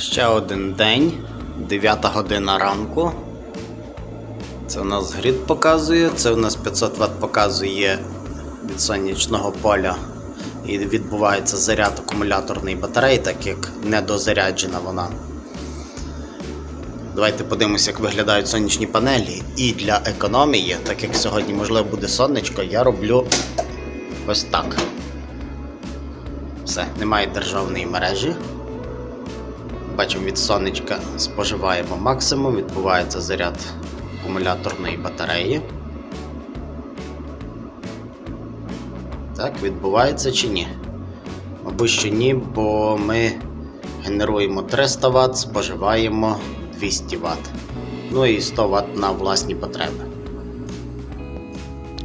Ще один день, 9 година ранку. Це у нас грід показує, це у нас 500 Вт показує від сонячного поля. І відбувається заряд акумуляторної батареї, так як недозаряджена вона. Давайте подивимося, як виглядають сонячні панелі. І для економії, так як сьогодні можливо буде сонечко, я роблю ось так. Все, немає державної мережі. Бачимо, від сонечка споживаємо максимум, відбувається заряд акумуляторної батареї. Так, відбувається чи ні? Мабуть, що ні, бо ми генеруємо 300 Вт, споживаємо 200 Вт. Ну і 100 Вт на власні потреби.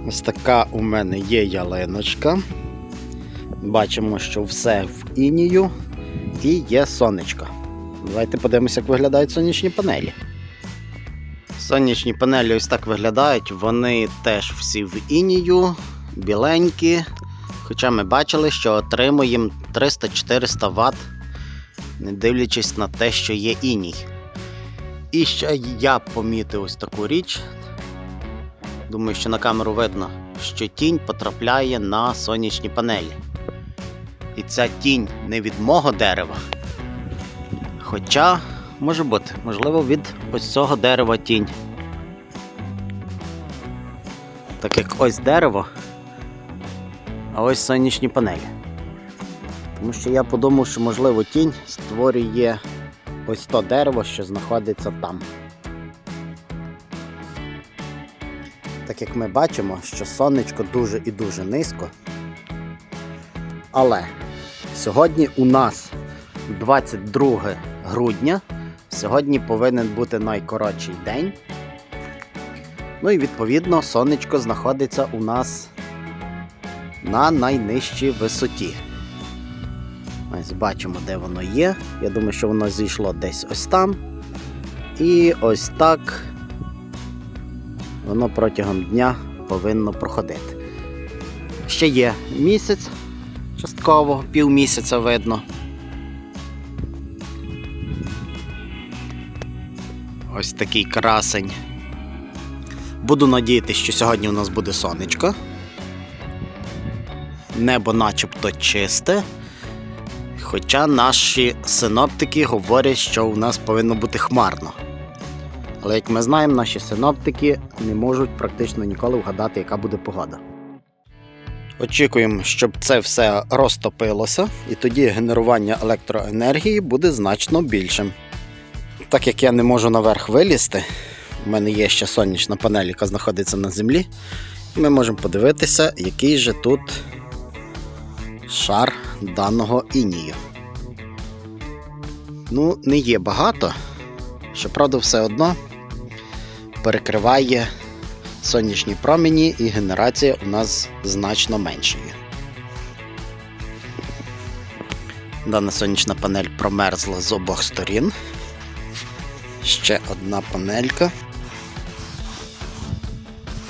Ось така у мене є ялиночка. Бачимо, що все в інію і є сонечко. Давайте подивимося, як виглядають сонячні панелі. Сонячні панелі ось так виглядають, вони теж всі в інію, біленькі. Хоча ми бачили, що отримуємо 300-400 Вт, не дивлячись на те, що є іній. І ще я помітив ось таку річ. Думаю, що на камеру видно, що тінь потрапляє на сонячні панелі. І ця тінь не від мого дерева. Хоча може бути, можливо, від ось цього дерева тінь. Так як ось дерево, а ось сонячні панелі. Тому що я подумав, що можливо тінь створює ось то дерево, що знаходиться там. Так як ми бачимо, що сонечко дуже і дуже низько. Але сьогодні у нас 22 грудня. Сьогодні повинен бути найкоротший день. Ну і відповідно сонечко знаходиться у нас на найнижчій висоті. Ось бачимо, де воно є. Я думаю, що воно зійшло десь ось там. І ось так воно протягом дня повинно проходити. Ще є місяць частково, півмісяця видно. Ось такий красень. Буду надіятися, що сьогодні у нас буде сонечко. Небо начебто чисте. Хоча наші синоптики говорять, що у нас повинно бути хмарно. Але як ми знаємо, наші синоптики не можуть практично ніколи вгадати, яка буде погода. Очікуємо, щоб це все розтопилося, і тоді генерування електроенергії буде значно більшим. Так як я не можу наверх вилізти, у мене є ще сонячна панель, яка знаходиться на землі. Ми можемо подивитися, який же тут шар даного інію. Ну, не є багато, щоправда, все одно перекриває сонячні промені і генерація у нас значно меншає. Дана сонячна панель промерзла з обох сторін. Ще одна панелька.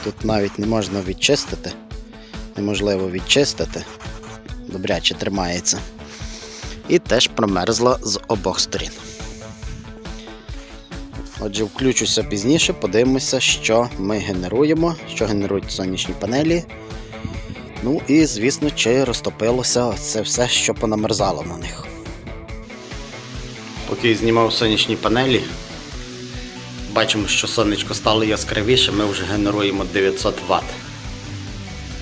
Тут навіть не можна відчистити. Неможливо відчистити. Добряче тримається. І теж промерзла з обох сторін. Отже, включуся пізніше, подивимося, що ми генеруємо, що генерують сонячні панелі. Ну і, звісно, чи розтопилося це все, що понамерзало на них. Поки знімав сонячні панелі, бачимо, що сонечко стало яскравіше, ми вже генеруємо 900 Вт.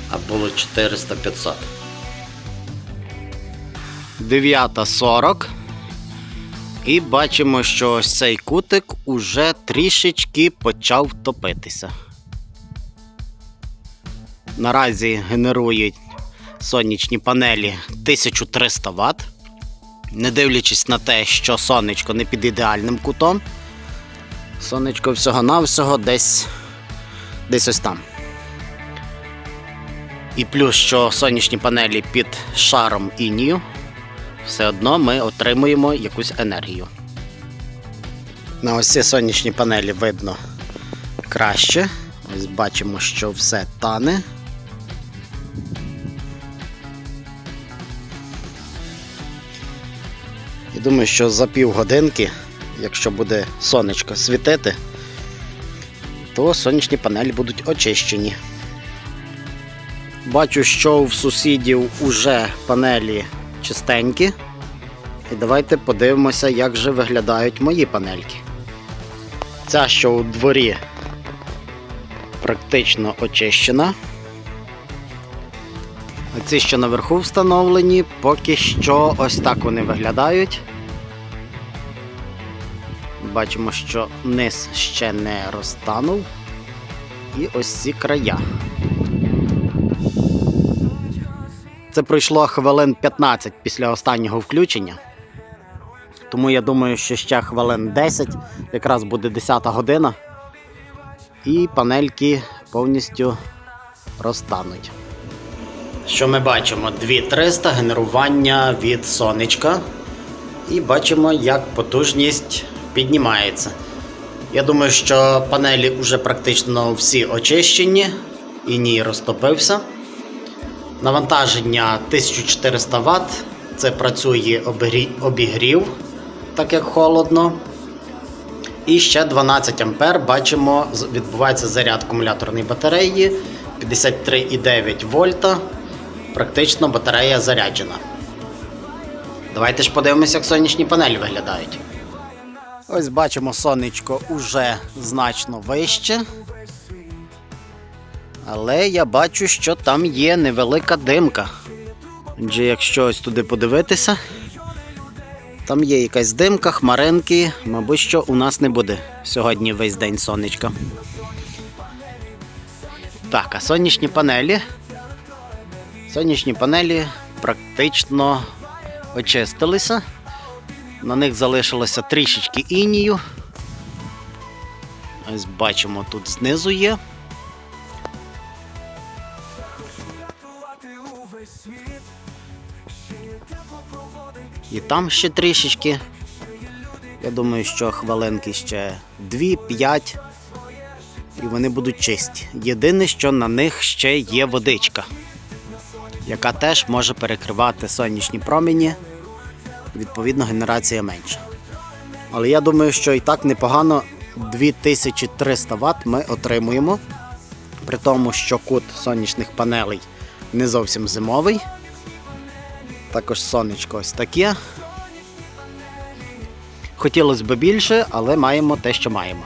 А було 400-500. 9.40. І бачимо, що ось цей кутик уже трішечки почав топитися. Наразі генерують сонячні панелі 1300 Вт. Не дивлячись на те, що сонечко не під ідеальним кутом. Сонечко всього-навсього десь, десь ось там. І плюс, що сонячні панелі під шаром інію, все одно ми отримуємо якусь енергію. На ось ці сонячні панелі видно краще. Ось бачимо, що все тане. І Думаю, що за півгодинки, якщо буде сонечко світити, то сонячні панелі будуть очищені. Бачу, що в сусідів уже панелі чистенькі. І давайте подивимося, як же виглядають мої панельки. Ця, що у дворі, практично очищена. А ці, що наверху встановлені, поки що ось так вони виглядають. Бачимо, що низ ще не розтанув. І ось ці края. Це пройшло хвилин 15 після останнього включення. Тому я думаю, що ще хвилин 10, якраз буде 10 година, і панельки повністю розтануть. Що ми бачимо? 2300 генерування від сонечка. І бачимо, як потужність піднімається. Я думаю, що панелі вже практично всі очищені, і ні розтопився. Навантаження 1400 Вт. Це працює обігрів, так як холодно. І ще 12 А бачимо, відбувається заряд акумуляторної батареї 53,9 вольта. Практично батарея заряджена. Давайте ж подивимося, як сонячні панелі виглядають. Ось бачимо, сонечко уже значно вище. Але я бачу, що там є невелика димка. Адже якщо ось туди подивитися, там є якась димка, хмаринки, мабуть, що у нас не буде сьогодні весь день сонечка. Так, а сонячні панелі. Сонячні панелі практично очистилися. На них залишилося трішечки інію. Ось бачимо, тут знизу є. І там ще трішечки. Я думаю, що хвилинки ще 2-5. І вони будуть чисті. Єдине, що на них ще є водичка, яка теж може перекривати сонячні промені. Відповідно, генерація менша. Але я думаю, що і так непогано 2300 Вт ми отримуємо. При тому, що кут сонячних панелей не зовсім зимовий. Також сонечко ось таке. Хотілося б більше, але маємо те, що маємо.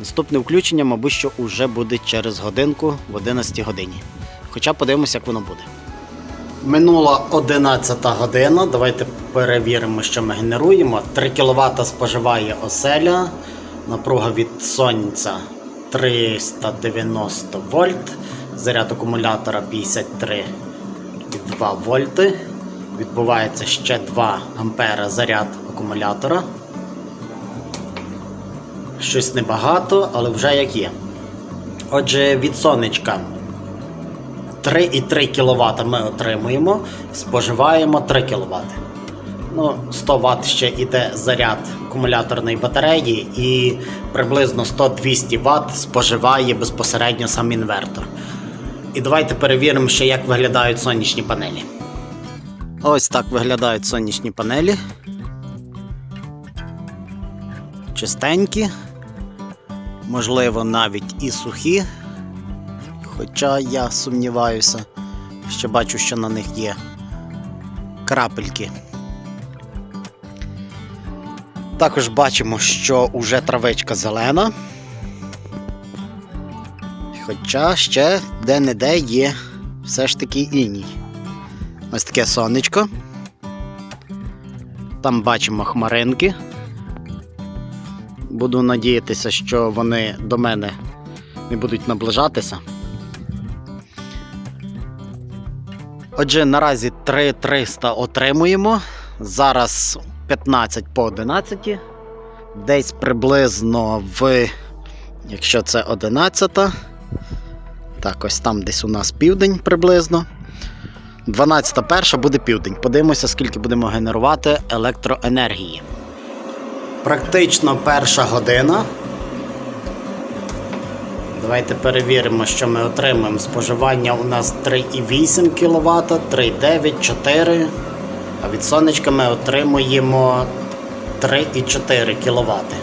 Наступне включення, мабуть, що вже буде через годинку в 11 годині. Хоча подивимося, як воно буде. Минула 11 година. Давайте перевіримо, що ми генеруємо. 3 кВт споживає оселя. Напруга від сонця 390 вольт. Заряд акумулятора 53,2 вольти. Відбувається ще 2 ампера заряд акумулятора. Щось небагато, але вже як є. Отже, від сонечка 3,3 кВт ми отримуємо, споживаємо 3 кВт. Ну, 100 Вт ще йде заряд акумуляторної батареї, і приблизно 100-200 Вт споживає безпосередньо сам інвертор. І давайте перевіримо ще, як виглядають сонячні панелі. Ось так виглядають сонячні панелі. Чистенькі, можливо, навіть і сухі. Хоча я сумніваюся, що бачу, що на них є крапельки. Також бачимо, що уже травичка зелена. Хоча ще де-не-де є все ж таки іній. Ось таке сонечко. Там бачимо хмаринки. Буду надіятися, що вони до мене не будуть наближатися. Отже, наразі 3300 отримуємо. Зараз 15 по 11. Десь приблизно в, якщо це 11, так, ось там десь у нас південь приблизно. 12 перша буде південь. Подивимося, скільки будемо генерувати електроенергії. Практично перша година. Давайте перевіримо, що ми отримаємо. Споживання у нас 3,8 кВт, 3,9, 4. А від сонечка ми отримуємо 3,4 кВт.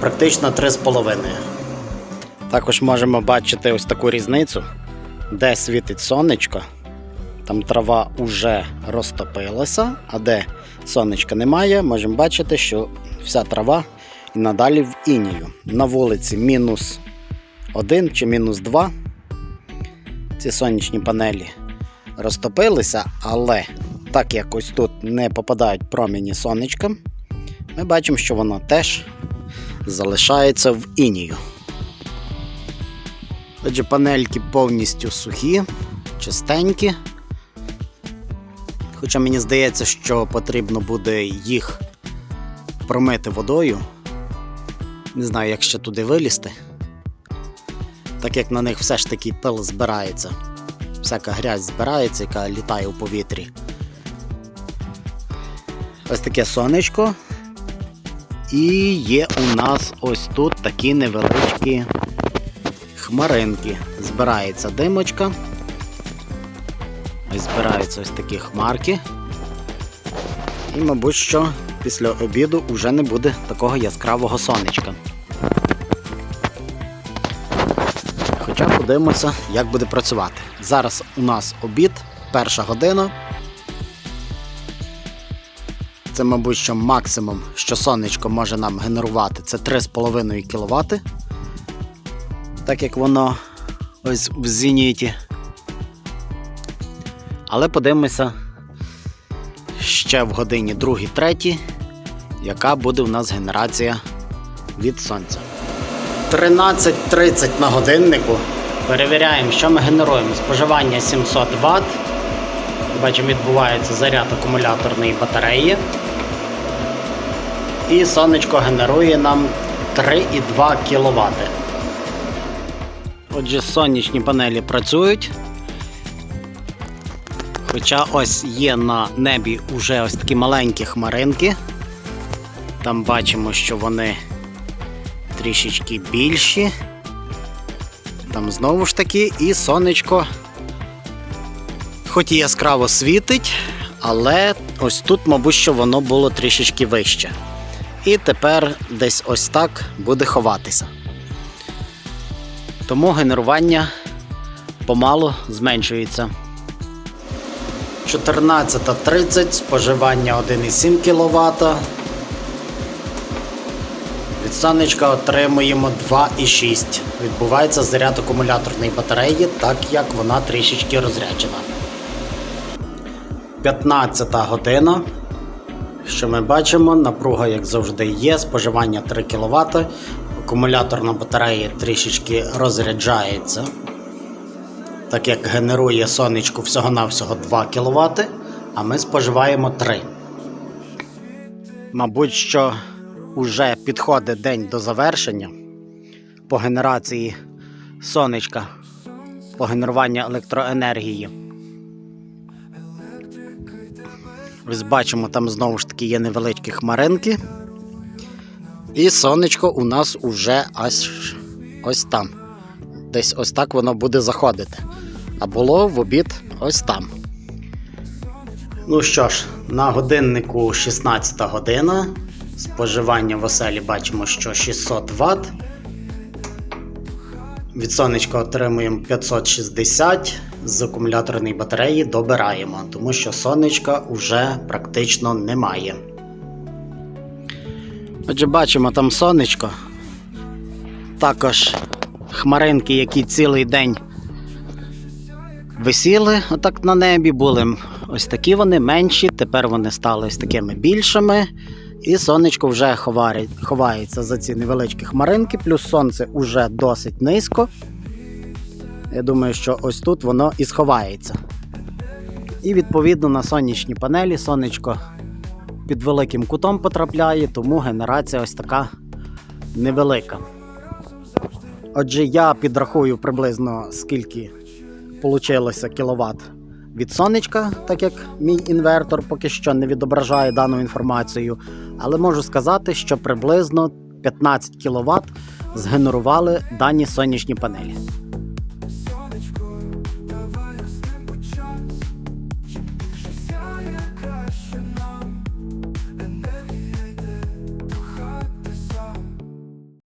Практично 3,5. Також можемо бачити ось таку різницю, де світить сонечко. Там трава вже розтопилася, а де сонечка немає, можемо бачити, що вся трава і надалі в інію. На вулиці мінус 1 чи мінус 2. Ці сонячні панелі розтопилися, але так як ось тут не попадають промені сонечка, ми бачимо, що воно теж залишається в інію. Отже, панельки повністю сухі, чистенькі. Хоча мені здається, що потрібно буде їх промити водою. Не знаю, як ще туди вилізти. Так як на них все ж таки пил збирається. Всяка грязь збирається, яка літає у повітрі. Ось таке сонечко. І є у нас ось тут такі невеличкі хмаринки. Збирається димочка. Ось збираються ось такі хмарки. І, мабуть, що після обіду вже не буде такого яскравого сонечка. Хоча подивимося, як буде працювати. Зараз у нас обід, перша година. Це, мабуть, що максимум, що сонечко може нам генерувати, це 3,5 кВт. Так як воно ось в зеніті. Але подивимося ще в годині 2-3, яка буде у нас генерація від сонця. 13.30 на годиннику. Перевіряємо, що ми генеруємо. Споживання 700 Вт. Бачимо, відбувається заряд акумуляторної батареї. І сонечко генерує нам 3,2 кВт. Отже, сонячні панелі працюють. Хоча ось є на небі вже ось такі маленькі хмаринки. Там бачимо, що вони трішечки більші. Там знову ж таки і сонечко, хоч і яскраво світить, але ось тут, мабуть, що воно було трішечки вище. І тепер десь ось так буде ховатися. Тому генерування помалу зменшується. 14.30, споживання 1,7 кВт. Від сонечка отримуємо 2,6. Відбувається заряд акумуляторної батареї, так як вона трішечки розряджена. 15 година. Що ми бачимо? Напруга, як завжди, є, споживання 3 кВт. Акумуляторна батарея трішечки розряджається. Так як генерує сонечко всього-навсього 2 кВт, а ми споживаємо 3. Мабуть, що вже підходить день до завершення по генерації сонечка, по генеруванню електроенергії. Ось бачимо, там знову ж таки є невеличкі хмаринки. І сонечко у нас уже аж ось там. Десь ось так воно буде заходити. А було в обід ось там. Ну що ж, на годиннику 16 година. Споживання в оселі бачимо, що 600 Вт. Від сонечка отримуємо 560 з акумуляторної батареї добираємо, тому що сонечка вже практично немає. Отже, бачимо там сонечко. Також хмаринки, які цілий день висіли отак на небі, були ось такі вони менші, тепер вони стали ось такими більшими. І сонечко вже ховає- ховається за ці невеличкі хмаринки, плюс сонце вже досить низько. Я думаю, що ось тут воно і сховається. І відповідно на сонячні панелі сонечко під великим кутом потрапляє, тому генерація ось така невелика. Отже, я підрахую приблизно скільки получилося кіловат від сонечка, так як мій інвертор поки що не відображає дану інформацію, але можу сказати, що приблизно 15 кВт згенерували дані сонячні панелі.